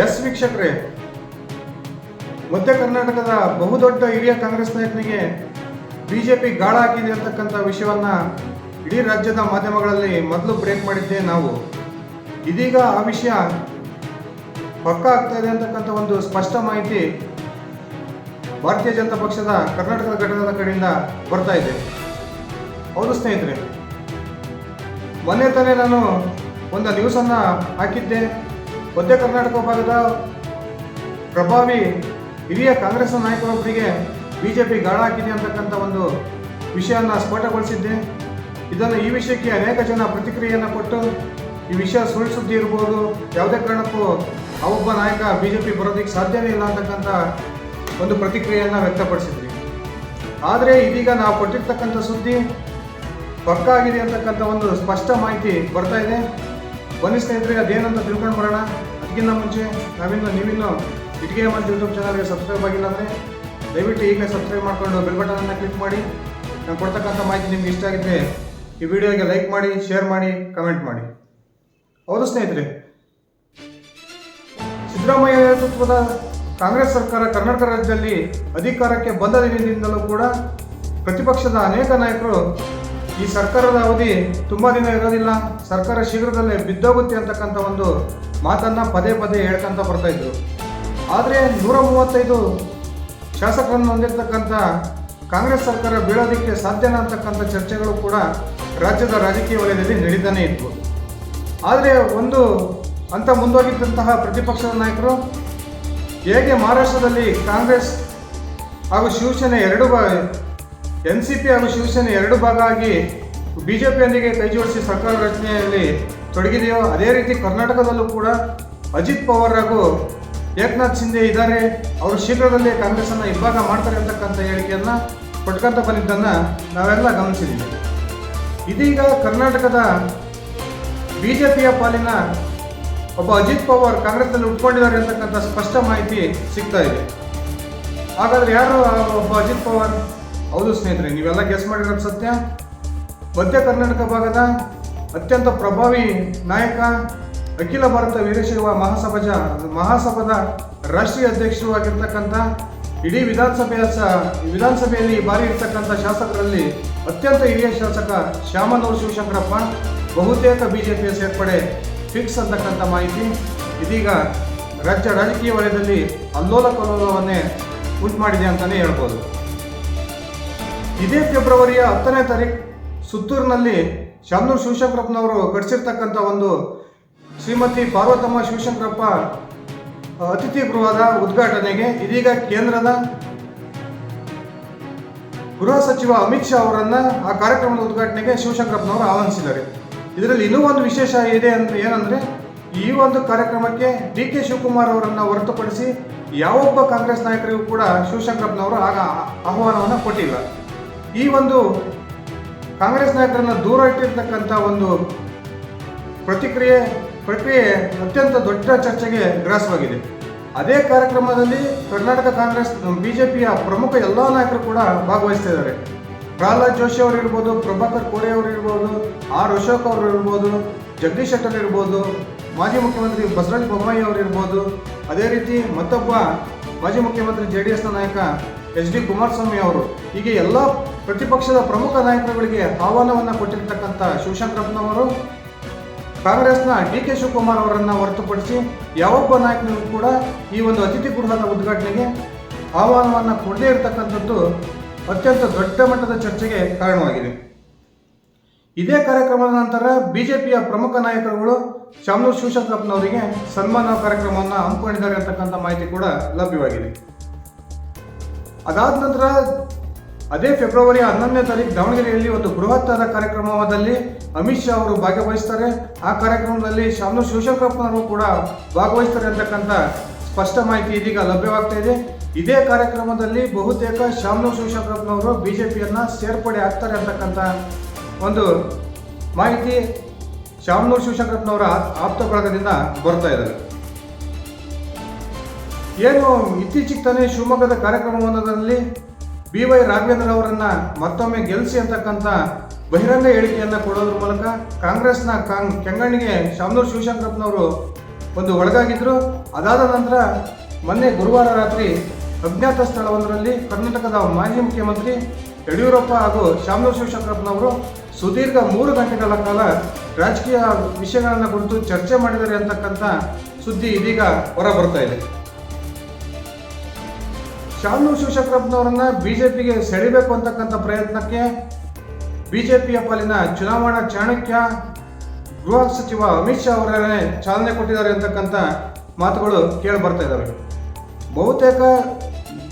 S ವೀಕ್ಷಕರೇ, ಮಧ್ಯ ಕರ್ನಾಟಕದ ಬಹುದೊಡ್ಡ ಹಿರಿಯ ಕಾಂಗ್ರೆಸ್ ನಾಯಕನಿಗೆ ಬಿಜೆಪಿ ಗಾಳ ಹಾಕಿದೆ ಅಂತಕ್ಕಂಥ ವಿಷಯವನ್ನ ಇಡೀ ರಾಜ್ಯದ ಮಾಧ್ಯಮಗಳಲ್ಲಿ ಮೊದಲು ಬ್ರೇಕ್ ಮಾಡಿದ್ದೆ ನಾವು. ಇದೀಗ ಆ ವಿಷಯ ಪಕ್ಕ ಆಗ್ತಾ ಇದೆ ಅಂತಕ್ಕಂಥ ಒಂದು ಸ್ಪಷ್ಟ ಮಾಹಿತಿ ಭಾರತೀಯ ಜನತಾ ಪಕ್ಷದ ಕರ್ನಾಟಕದ ಘಟಕದ ಕಡೆಯಿಂದ ಬರ್ತಾ ಇದೆ. ಹೌದು ಸ್ನೇಹಿತರೆ, ಮೊನ್ನೆ ತಾನೇ ನಾನು ಒಂದು ನ್ಯೂಸನ್ನು ಹಾಕಿದ್ದೆ. ಮಧ್ಯ ಕರ್ನಾಟಕ ಭಾಗದ ಪ್ರಭಾವಿ ಹಿರಿಯ ಕಾಂಗ್ರೆಸ್ ನಾಯಕರೊಬ್ಬರಿಗೆ ಬಿ ಜೆ ಪಿ ಗಾಳ ಹಾಕಿದೆ ಅಂತಕ್ಕಂಥ ಒಂದು ವಿಷಯವನ್ನು ಸ್ಫೋಟಗೊಳಿಸಿದ್ದೆ. ಇದನ್ನು ಈ ವಿಷಯಕ್ಕೆ ಅನೇಕ ಜನ ಪ್ರತಿಕ್ರಿಯೆಯನ್ನು ಕೊಟ್ಟು ಈ ವಿಷಯ ಸುಳ್ಳು ಸುದ್ದಿ ಇರ್ಬೋದು, ಯಾವುದೇ ಕಾರಣಕ್ಕೂ ಆ ಒಬ್ಬ ನಾಯಕ ಬಿ ಜೆ ಪಿ ಬರೋದಕ್ಕೆ ಸಾಧ್ಯವೇ ಇಲ್ಲ ಅಂತಕ್ಕಂಥ ಒಂದು ಪ್ರತಿಕ್ರಿಯೆಯನ್ನು ವ್ಯಕ್ತಪಡಿಸಿದ್ವಿ ಆದರೆ ಇದೀಗ ನಾವು ಕೊಟ್ಟಿರ್ತಕ್ಕಂಥ ಸುದ್ದಿ ಪಕ್ಕ ಆಗಿದೆ ಅಂತಕ್ಕಂಥ ಒಂದು ಸ್ಪಷ್ಟ ಮಾಹಿತಿ ಬರ್ತಾ ಇದೆ. ಬನ್ನಿ ಸ್ನೇಹಿತರಿಗೆ ಅದೇನಂತ ತಿಳ್ಕೊಂಡು ಬರೋಣ. ಅದಕ್ಕಿಂತ ಮುಂಚೆ ನಾವಿನ್ನು ನೀವಿನ್ನು ಇಟ್ಕೆ ಮತ್ತು ಯೂಟ್ಯೂಬ್ ಚಾನಲ್ಗೆ ಸಬ್ಸ್ಕ್ರೈಬ್ ಆಗಿಲ್ಲ ಅಂದರೆ ದಯವಿಟ್ಟು ಈಗಲೇ ಸಬ್ಸ್ಕ್ರೈಬ್ ಮಾಡಿಕೊಂಡು ಬೆಲ್ ಬಟನನ್ನು ಕ್ಲಿಕ್ ಮಾಡಿ. ನಾನು ಕೊಡ್ತಕ್ಕಂಥ ಮಾಹಿತಿ ನಿಮ್ಗೆ ಇಷ್ಟ ಆಗಿದ್ದರೆ ಈ ವಿಡಿಯೋಗೆ ಲೈಕ್ ಮಾಡಿ, ಶೇರ್ ಮಾಡಿ, ಕಮೆಂಟ್ ಮಾಡಿ. ಹೌದು ಸ್ನೇಹಿತರೆ. ಸಿದ್ದರಾಮಯ್ಯ ನೇತೃತ್ವದ ಕಾಂಗ್ರೆಸ್ ಸರ್ಕಾರ ಕರ್ನಾಟಕ ರಾಜ್ಯದಲ್ಲಿ ಅಧಿಕಾರಕ್ಕೆ ಬಂದ ದಿನದಿಂದಲೂ ಕೂಡ ಪ್ರತಿಪಕ್ಷದ ಅನೇಕ ನಾಯಕರು ಈ ಸರ್ಕಾರದ ಅವಧಿ ತುಂಬ ದಿನ ಇರೋದಿಲ್ಲ. ಸರ್ಕಾರ ಶೀಘ್ರದಲ್ಲೇ ಬಿದ್ದೋಗುತ್ತೆ ಅಂತಕ್ಕಂಥ ಒಂದು ಮಾತನ್ನು ಪದೇ ಪದೇ ಹೇಳ್ಕೊಂತ ಬರ್ತಾಯಿದ್ರು ಆದರೆ ನೂರ ಮೂವತ್ತೈದು ಶಾಸಕರನ್ನು ಹೊಂದಿರತಕ್ಕಂಥ ಕಾಂಗ್ರೆಸ್ ಸರ್ಕಾರ ಬೀಳೋದಕ್ಕೆ ಸಾಧ್ಯನ ಅಂತಕ್ಕಂಥ ಚರ್ಚೆಗಳು ಕೂಡ ರಾಜ್ಯದ ರಾಜಕೀಯ ವಲಯದಲ್ಲಿ ನಡೀತಾನೆ ಇತ್ತು ಆದರೆ ಒಂದು ಅಂತ ಮುಂದುವರಿದಂತಹ ಪ್ರತಿಪಕ್ಷದ ನಾಯಕರು ಹೇಗೆ ಮಹಾರಾಷ್ಟ್ರದಲ್ಲಿ ಕಾಂಗ್ರೆಸ್ ಹಾಗೂ ಶಿವಸೇನೆ ಎರಡು ಎನ್ ಸಿ ಪಿ ಹಾಗೂ ಶಿವಸೇನೆ ಎರಡು ಭಾಗ ಆಗಿ ಬಿ ಜೆ ಪಿಯೊಂದಿಗೆ ಕೈ ಜೋಡಿಸಿ ಸರ್ಕಾರ ರಚನೆಯಲ್ಲಿ ತೊಡಗಿದೆಯೋ ಅದೇ ರೀತಿ ಕರ್ನಾಟಕದಲ್ಲೂ ಕೂಡ ಅಜಿತ್ ಪವಾರ್ ಹಾಗೂ ಏಕನಾಥ್ ಶಿಂದೆ ಇದ್ದಾರೆ. ಅವರು ಶೀಘ್ರದಲ್ಲೇ ಕಾಂಗ್ರೆಸ್ಸನ್ನು ಇಬ್ಬಾಗ ಮಾಡ್ತಾರೆ ಅಂತಕ್ಕಂಥ ಹೇಳಿಕೆಯನ್ನು ಕೊಟ್ಕೊಂತ ಬಂದಿದ್ದನ್ನು ನಾವೆಲ್ಲ ಗಮನಿಸಿದ್ದೀವಿ. ಇದೀಗ ಕರ್ನಾಟಕದ ಬಿ ಜೆ ಪಿಯ ಪಾಲಿನ ಒಬ್ಬ ಅಜಿತ್ ಪವಾರ್ ಕಾಂಗ್ರೆಸ್ನಲ್ಲಿ ಉಟ್ಕೊಂಡಿದ್ದಾರೆ ಅಂತಕ್ಕಂಥ ಸ್ಪಷ್ಟ ಮಾಹಿತಿ ಸಿಗ್ತಾ ಇದೆ. ಹಾಗಾದರೆ ಯಾರು ಒಬ್ಬ ಅಜಿತ್ ಪವಾರ್ ಹೌದು ಸ್ನೇಹಿತರೆ, ನೀವೆಲ್ಲ ಗೆಸ್ ಮಾಡಿರೋದು ಸತ್ಯ? ಮಧ್ಯ ಕರ್ನಾಟಕ ಭಾಗದ ಅತ್ಯಂತ ಪ್ರಭಾವಿ ನಾಯಕ ಅಖಿಲ ಭಾರತ ವೀರಶೈವ ಮಹಾಸಭಾಜ, ಮಹಾಸಭಾದ ರಾಷ್ಟ್ರೀಯ ಅಧ್ಯಕ್ಷರು ಆಗಿರ್ತಕ್ಕಂಥ ಇಡೀ ವಿಧಾನಸಭೆಯ ಸ, ವಿಧಾನಸಭೆಯಲ್ಲಿ ಬಾರಿ ಇರ್ತಕ್ಕಂಥ ಶಾಸಕರಲ್ಲಿ ಅತ್ಯಂತ ಹಿರಿಯ ಶಾಸಕ ಶ್ಯಾಮನೂರು ಶಿವಶಂಕರಪ್ಪ, ಬಹುತೇಕ ಬಿ ಜೆ ಪಿಯ ಸೇರ್ಪಡೆ ಫಿಕ್ಸ್ ಅಂತಕ್ಕಂಥ ಮಾಹಿತಿ. ಇದೀಗ ರಾಜ್ಯ ರಾಜಕೀಯ ವಲಯದಲ್ಲಿ ಅಲ್ಲೋಲ ಕಲ್ಲೋಲವನ್ನೇ ಉಂಟು ಮಾಡಿದೆ ಅಂತಲೇ ಹೇಳ್ಬೋದು. ಇದೇ ಫೆಬ್ರವರಿಯ ಹತ್ತನೇ ತಾರೀಕು ಸುತ್ತೂರಿನಲ್ಲಿ ಶಾಮನೂರು ಶಿವಶಂಕರಪ್ಪನವರು ಕಟ್ಟಿಸಿರ್ತಕ್ಕಂಥ ಒಂದು ಶ್ರೀಮತಿ ಪಾರ್ವತಮ್ಮ ಶಿವಶಂಕರಪ್ಪ ಅತಿಥಿ ಗೃಹದ ಉದ್ಘಾಟನೆಗೆ ಇದೀಗ ಕೇಂದ್ರದ ಗೃಹ ಸಚಿವ ಅಮಿತ್ ಶಾ ಅವರನ್ನು ಆ ಕಾರ್ಯಕ್ರಮದ ಉದ್ಘಾಟನೆಗೆ ಶಿವಶಂಕರಪ್ಪನವರು ಆಹ್ವಾನಿಸಿದ್ದಾರೆ. ಇದರಲ್ಲಿ ಇನ್ನೂ ಒಂದು ವಿಶೇಷ ಇದೆ ಅಂತ ಏನಂದ್ರೆ ಈ ಒಂದು ಕಾರ್ಯಕ್ರಮಕ್ಕೆ ಡಿ ಕೆ ಶಿವಕುಮಾರ್ ಅವರನ್ನು ಹೊರತುಪಡಿಸಿ ಯಾವೊಬ್ಬ ಕಾಂಗ್ರೆಸ್ ನಾಯಕರಿಗೂ ಕೂಡ ಶಿವಶಂಕರಪ್ಪನವರು ಆಗ ಆಹ್ವಾನವನ್ನು ಕೊಟ್ಟಿಲ್ಲ. ಈ ಒಂದು ಕಾಂಗ್ರೆಸ್ ನಾಯಕರನ್ನು ದೂರ ಇಟ್ಟಿರ್ತಕ್ಕಂಥ ಒಂದು ಪ್ರತಿಕ್ರಿಯೆ, ಪ್ರಕ್ರಿಯೆ ಅತ್ಯಂತ ದೊಡ್ಡ ಚರ್ಚೆಗೆ ಗ್ರಾಸವಾಗಿದೆ. ಅದೇ ಕಾರ್ಯಕ್ರಮದಲ್ಲಿ ಕರ್ನಾಟಕ ಕಾಂಗ್ರೆಸ್, ಬಿಜೆಪಿಯ ಪ್ರಮುಖ ಎಲ್ಲ ನಾಯಕರು ಕೂಡ ಭಾಗವಹಿಸ್ತಿದ್ದಾರೆ ಪ್ರಹ್ಲಾದ್ ಜೋಶಿ ಅವರು ಇರ್ಬೋದು, ಪ್ರಭಾಕರ್ ಕೋರೆ ಅವರು ಇರ್ಬೋದು, ಆರ್ ಅಶೋಕ್ ಅವರು ಇರ್ಬೋದು, ಜಗದೀಶ್ ಶೆಟ್ಟರ್ ಇರ್ಬೋದು, ಮಾಜಿ ಮುಖ್ಯಮಂತ್ರಿ ಬಸವರಾಜ ಬೊಮ್ಮಾಯಿ ಅವರು ಇರ್ಬೋದು. ಅದೇ ರೀತಿ ಮತ್ತೊಬ್ಬ ಮಾಜಿ ಮುಖ್ಯಮಂತ್ರಿ ಜೆ ಡಿ ಎಸ್ನ ನಾಯಕ ಎಚ್ ಡಿ ಕುಮಾರಸ್ವಾಮಿ ಅವರು ಹೀಗೆ ಎಲ್ಲ ಪ್ರತಿಪಕ್ಷದ ಪ್ರಮುಖ ನಾಯಕರುಗಳಿಗೆ ಆಹ್ವಾನವನ್ನು ಕೊಟ್ಟಿರ್ತಕ್ಕಂಥ ಶಿವಶಂಕರಪ್ಪನವರು ಕಾಂಗ್ರೆಸ್ನ ಡಿ ಕೆ ಶಿವಕುಮಾರ್ ಅವರನ್ನು ಹೊರತುಪಡಿಸಿ ಯಾವೊಬ್ಬ ನಾಯಕನಿಗೂ ಕೂಡ ಈ ಒಂದು ಅತಿಥಿ ಗೃಹದ ಉದ್ಘಾಟನೆಗೆ ಆಹ್ವಾನವನ್ನು ಕೊಡದೇ ಇರತಕ್ಕಂಥದ್ದು ಅತ್ಯಂತ ದೊಡ್ಡ ಮಟ್ಟದ ಚರ್ಚೆಗೆ ಕಾರಣವಾಗಿದೆ. ಇದೇ ಕಾರ್ಯಕ್ರಮದ ನಂತರ ಬಿಜೆಪಿಯ ಪ್ರಮುಖ ನಾಯಕರುಗಳು ಶಾಮನೂರು ಶಿವಶಂಕರಪ್ಪನವರಿಗೆ ಸನ್ಮಾನ ಕಾರ್ಯಕ್ರಮವನ್ನು ಹಮ್ಮಿಕೊಂಡಿದ್ದಾರೆ ಅಂತಕ್ಕಂಥ ಮಾಹಿತಿ ಕೂಡ ಲಭ್ಯವಾಗಿದೆ. ಅದಾದ ನಂತರ ಅದೇ ಫೆಬ್ರವರಿ ಹನ್ನೊಂದನೇ ತಾರೀಕು ದಾವಣಗೆರೆಯಲ್ಲಿ ಒಂದು ಬೃಹತ್ತಾದ ಕಾರ್ಯಕ್ರಮದಲ್ಲಿ ಅಮಿತ್ ಶಾ ಅವರು ಭಾಗವಹಿಸ್ತಾರೆ. ಆ ಕಾರ್ಯಕ್ರಮದಲ್ಲಿ ಶಾಮನೂರು ಶಿವಶಂಕರಪ್ಪನವರು ಕೂಡ ಭಾಗವಹಿಸ್ತಾರೆ ಅಂತಕ್ಕಂಥ ಸ್ಪಷ್ಟ ಮಾಹಿತಿ ಇದೀಗ ಲಭ್ಯವಾಗ್ತಾ ಇದೆ. ಇದೇ ಕಾರ್ಯಕ್ರಮದಲ್ಲಿ ಬಹುತೇಕ ಶಾಮನೂರು ಶಿವಶಂಕರಪ್ಪನವರು ಪಿಯನ್ನು ಸೇರ್ಪಡೆ ಆಗ್ತಾರೆ ಅಂತಕ್ಕಂಥ ಒಂದು ಮಾಹಿತಿ ಶಾಮನೂರು ಶಿವಶಂಕರಪ್ಪನವರ ಆಪ್ತ ಬಳಗದಿಂದ ಬರ್ತಾ ಇದ್ದಾರೆ. ಏನು, ಇತ್ತೀಚೆಗೆ ತಾನೇ ಶಿವಮೊಗ್ಗದ ಕಾರ್ಯಕ್ರಮವೊಂದರಲ್ಲಿ ಬಿ ವೈ ರಾಘವೇಂದ್ರ ಅವರನ್ನು ಮತ್ತೊಮ್ಮೆ ಗೆಲ್ಲಿಸಿ ಅಂತಕ್ಕಂಥ ಬಹಿರಂಗ ಹೇಳಿಕೆಯನ್ನು ಕೊಡೋದ್ರ ಮೂಲಕ ಕಾಂಗ್ರೆಸ್ನ ಕಾಂಗ್ ಕೆಂಗಣ್ಣಿಗೆ ಶಾಮನೂರು ಶಿವಶಂಕರಪ್ಪನವರು ಒಂದು ಒಳಗಾಗಿದ್ದರು ಅದಾದ ನಂತರ ಮೊನ್ನೆ ಗುರುವಾರ ರಾತ್ರಿ ಅಜ್ಞಾತ ಸ್ಥಳವೊಂದರಲ್ಲಿ ಕರ್ನಾಟಕದ ಮಾಜಿ ಮುಖ್ಯಮಂತ್ರಿ ಯಡಿಯೂರಪ್ಪ ಹಾಗೂ ಶಾಮನೂರು ಶಿವಶಂಕರಪ್ಪನವರು ಸುದೀರ್ಘ ಮೂರು ಗಂಟೆಗಳ ಕಾಲ ರಾಜಕೀಯ ವಿಷಯಗಳನ್ನು ಕುರಿತು ಚರ್ಚೆ ಮಾಡಿದ್ದಾರೆ ಅಂತಕ್ಕಂಥ ಸುದ್ದಿ ಇದೀಗ ಹೊರ ಬರ್ತಾ ಇದೆ. ಶಾಮನೂರು ಶಿವಶಂಕರಪ್ಪನವರನ್ನ ಬಿಜೆಪಿಗೆ ಸೆಳಿಬೇಕು ಅಂತಕ್ಕಂಥ ಪ್ರಯತ್ನಕ್ಕೆ ಬಿಜೆಪಿಯ ಪಾಲಿನ ಚುನಾವಣಾ ಚಾಣಕ್ಯ ಗೃಹ ಸಚಿವ ಅಮಿತ್ ಶಾ ಅವರೇ ಚಾಲನೆ ಕೊಟ್ಟಿದ್ದಾರೆ ಅಂತಕ್ಕಂಥ ಮಾತುಗಳು ಕೇಳಿ ಬರ್ತಾ ಇದ್ದಾವೆ. ಬಹುತೇಕ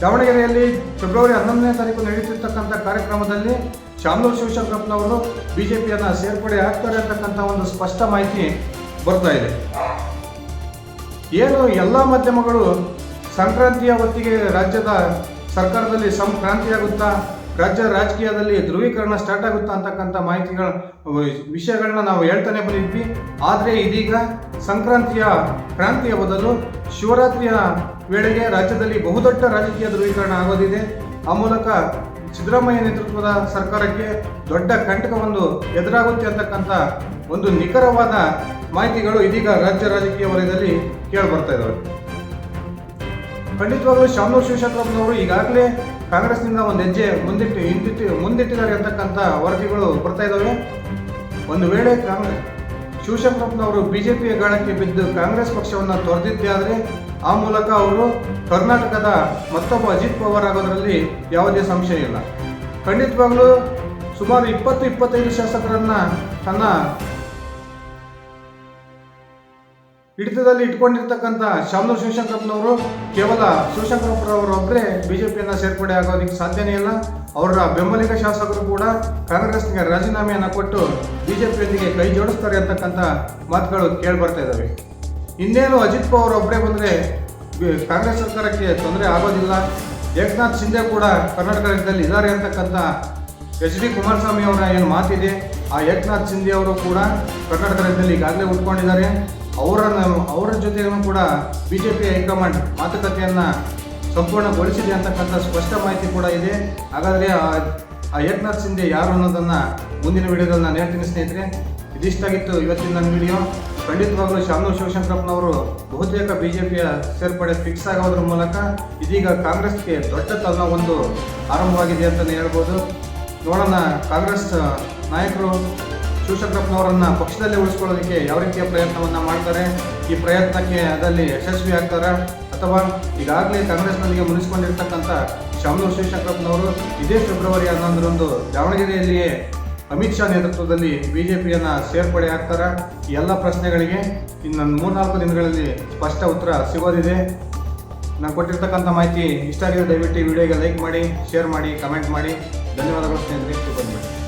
ದಾವಣಗೆರೆಯಲ್ಲಿ ಫೆಬ್ರವರಿ ಹನ್ನೊಂದನೇ ತಾರೀಕು ನಡೆಯುತ್ತಿರ್ತಕ್ಕಂಥ ಕಾರ್ಯಕ್ರಮದಲ್ಲಿ ಶಾಮನೂರು ಶಿವಶಂಕರಪ್ಪನವರು ಪಿಯನ್ನು ಸೇರ್ಪಡೆ ಆಗ್ತಾರೆ ಅಂತಕ್ಕಂಥ ಒಂದು ಸ್ಪಷ್ಟ ಮಾಹಿತಿ ಬರ್ತಾ ಇದೆ. ಏನು ಎಲ್ಲ ಮಾಧ್ಯಮಗಳು ಸಂಕ್ರಾಂತಿಯ ಹೊತ್ತಿಗೆ ರಾಜ್ಯದ ಸರ್ಕಾರದಲ್ಲಿ ಸಂಕ್ರಾಂತಿಯಾಗುತ್ತಾ, ರಾಜ್ಯ ರಾಜಕೀಯದಲ್ಲಿ ಧ್ರುವೀಕರಣ ಸ್ಟಾರ್ಟ್ ಆಗುತ್ತಾ ಅಂತಕ್ಕಂಥ ಮಾಹಿತಿಗಳ ವಿಷಯಗಳನ್ನ ನಾವು ಹೇಳ್ತಾನೆ ಬಂದಿದ್ವಿ. ಆದರೆ ಇದೀಗ ಸಂಕ್ರಾಂತಿಯ ಕ್ರಾಂತಿಯ ಬದಲು ಶಿವರಾತ್ರಿಯ ವೇಳೆಗೆ ರಾಜ್ಯದಲ್ಲಿ ಬಹುದೊಡ್ಡ ರಾಜಕೀಯ ಧ್ರುವೀಕರಣ ಆಗೋದಿದೆ. ಆ ಮೂಲಕ ಸಿದ್ದರಾಮಯ್ಯ ನೇತೃತ್ವದ ಸರ್ಕಾರಕ್ಕೆ ದೊಡ್ಡ ಕಂಟಕವೊಂದು ಎದುರಾಗುತ್ತೆ ಅಂತಕ್ಕಂಥ ಒಂದು ನಿಖರವಾದ ಮಾಹಿತಿಗಳು ಇದೀಗ ರಾಜ್ಯ ರಾಜಕೀಯ ವಲಯದಲ್ಲಿ ಕೇಳಿ ಬರ್ತಾ ಇದ್ದಾವೆ ಖಂಡಿತವಾಗ್ಲೂ ಶಾಮನೂರು ಶಿವಶಂಕರಪ್ಪನವರು ಈಗಾಗಲೇ ಕಾಂಗ್ರೆಸ್ನಿಂದ ಒಂದು ಹೆಜ್ಜೆ ಮುಂದಿಟ್ಟು ಹಿಂದಿಟ್ಟು ಮುಂದಿಟ್ಟಿದ್ದಾರೆ ಅಂತಕ್ಕಂಥ ವರದಿಗಳು ಬರ್ತಾ ಇದ್ದಾವೆ ಒಂದು ವೇಳೆ ಕಾಂಗ್ರೆಸ್ ಶಿವಶಂಕರಪ್ಪನವರು ಪಿಯ ಗಾಳಕ್ಕೆ ಬಿದ್ದು ಕಾಂಗ್ರೆಸ್ ಪಕ್ಷವನ್ನು ತೊರೆದಿದ್ದೇ ಆದರೆ ಆ ಮೂಲಕ ಅವರು ಕರ್ನಾಟಕದ ಮತ್ತೊಬ್ಬ ಅಜಿತ್ ಪವಾರ್ ಆಗೋದರಲ್ಲಿ ಯಾವುದೇ ಸಂಶಯ ಇಲ್ಲ. ಖಂಡಿತವಾಗ್ಲೂ ಸುಮಾರು ಇಪ್ಪತ್ತು, ಇಪ್ಪತ್ತೈದು ಶಾಸಕರನ್ನು ತನ್ನ ಹಿಡಿತದಲ್ಲಿ ಇಟ್ಕೊಂಡಿರ್ತಕ್ಕಂಥ ಶಾಮನೂರು ಶಿವಶಂಕರಪ್ಪನವರು, ಕೇವಲ ಶಿವಶಂಕರಪ್ಪರವರೊಬ್ಬರೇ ಬಿಜೆಪಿಯನ್ನು ಸೇರ್ಪಡೆ ಆಗೋದಕ್ಕೆ ಸಾಧ್ಯನೇ ಇಲ್ಲ. ಅವರ ಬೆಂಬಲಿಗ ಶಾಸಕರು ಕೂಡ ಕಾಂಗ್ರೆಸ್ಗೆ ರಾಜೀನಾಮೆಯನ್ನು ಕೊಟ್ಟು ಬಿಜೆಪಿಯೊಂದಿಗೆ ಕೈ ಜೋಡಿಸ್ತಾರೆ ಅಂತಕ್ಕಂಥ ಮಾತುಗಳು ಕೇಳಿಬರ್ತಾ ಇದ್ದಾವೆ ಇನ್ನೇನು ಅಜಿತ್ ಪವಾರ್ ಒಬ್ಬರೇ ಬಂದರೆ ಕಾಂಗ್ರೆಸ್ ಸರ್ಕಾರಕ್ಕೆ ತೊಂದರೆ ಆಗೋದಿಲ್ಲ. ಏಕನಾಥ್ ಶಿಂದೆ ಕೂಡ ಕರ್ನಾಟಕ ರಾಜ್ಯದಲ್ಲಿ ಇದ್ದಾರೆ ಅಂತಕ್ಕಂಥ ಎಚ್ ಡಿ ಕುಮಾರಸ್ವಾಮಿ ಅವರ ಏನು ಮಾತಿದೆ, ಆ ಏಕನಾಥ್ ಶಿಂದೆ ಅವರು ಕೂಡ ಕರ್ನಾಟಕ ರಾಜ್ಯದಲ್ಲಿ ಈಗಾಗಲೇ ಉಟ್ಕೊಂಡಿದ್ದಾರೆ. ಅವರನ್ನು, ಅವರ ಜೊತೆಗೂ ಕೂಡ ಬಿ ಜೆ ಪಿ ಹೈಕಮಾಂಡ್ ಮಾತುಕತೆಯನ್ನು ಸಂಪೂರ್ಣಗೊಳಿಸಿದೆ ಅಂತಕ್ಕಂಥ ಸ್ಪಷ್ಟ ಮಾಹಿತಿ ಕೂಡ ಇದೆ. ಹಾಗಾದರೆ ಆ- ಏಕನಾಥ್ ಸಿಂಧೆ ಯಾರು ಅನ್ನೋದನ್ನು ಮುಂದಿನ ವಿಡಿಯೋದಲ್ಲಿ ನಾನು ಹೇಳ್ತೀನಿ ಸ್ನೇಹಿತರೆ. ಇದಿಷ್ಟಾಗಿತ್ತು ಇವತ್ತಿನ ನನ್ನ ವಿಡಿಯೋ. ಖಂಡಿತವಾಗಲೂ ಶಾಮನೂರು ಶಿವಶಂಕರಪ್ಪನವರು ಬಹುತೇಕ ಬಿ ಜೆ ಪಿಯ ಸೇರ್ಪಡೆ ಫಿಕ್ಸ್ ಆಗೋದ್ರ ಮೂಲಕ ಇದೀಗ ಕಾಂಗ್ರೆಸ್ಗೆ ದೊಡ್ಡ ತಲ್ಲಣವೊಂದು ಆರಂಭವಾಗಿದೆ ಅಂತಲೇ ಹೇಳ್ಬೋದು. ನೋಡೋಣ ಕಾಂಗ್ರೆಸ್ ನಾಯಕರು ಶಿವಶಂಕರಪ್ಪನವರನ್ನ ಪಕ್ಷದಲ್ಲೇ ಉಳಿಸ್ಕೊಳ್ಳೋದಕ್ಕೆ ಯಾವ ರೀತಿಯ ಪ್ರಯತ್ನವನ್ನ ಮಾಡ್ತಾರೆ? ಈ ಪ್ರಯತ್ನಕ್ಕೆ ಅದರಲ್ಲಿ ಯಶಸ್ವಿ ಆಗ್ತಾರೆ? ಅಥವಾ ಈಗಾಗಲೇ ಕಾಂಗ್ರೆಸ್ನೊಂದಿಗೆ ಮುನಿಸ್ಕೊಂಡಿರ್ತಕ್ಕಂಥ ಶಾಮನೂರು ಶಿವಶಂಕರಪ್ಪನವರು ಇದೇ ಫೆಬ್ರವರಿ ಹನ್ನೊಂದರಂದು ದಾವಣಗೆರೆಯಲ್ಲಿಯೇ ಅಮಿತ್ ಶಾ ನೇತೃತ್ವದಲ್ಲಿ ಬಿ ಜೆ ಪಿಯನ್ನು ಸೇರ್ಪಡೆ ಆಗ್ತಾರೆ? ಎಲ್ಲ ಪ್ರಶ್ನೆಗಳಿಗೆ ಇನ್ನು ಮೂರ್ನಾಲ್ಕು ದಿನಗಳಲ್ಲಿ ಸ್ಪಷ್ಟ ಉತ್ತರ ಸಿಗೋದಿದೆ. ನಾನು ಕೊಟ್ಟಿರ್ತಕ್ಕಂಥ ಮಾಹಿತಿ ಇಷ್ಟ ಆಗಿದೆ ದಯವಿಟ್ಟು ವಿಡಿಯೋಗೆ ಲೈಕ್ ಮಾಡಿ, ಶೇರ್ ಮಾಡಿ, ಕಮೆಂಟ್ ಮಾಡಿ. ಧನ್ಯವಾದಗಳು ಸ್ನೇಹಿತರೆ. ಶುಭ.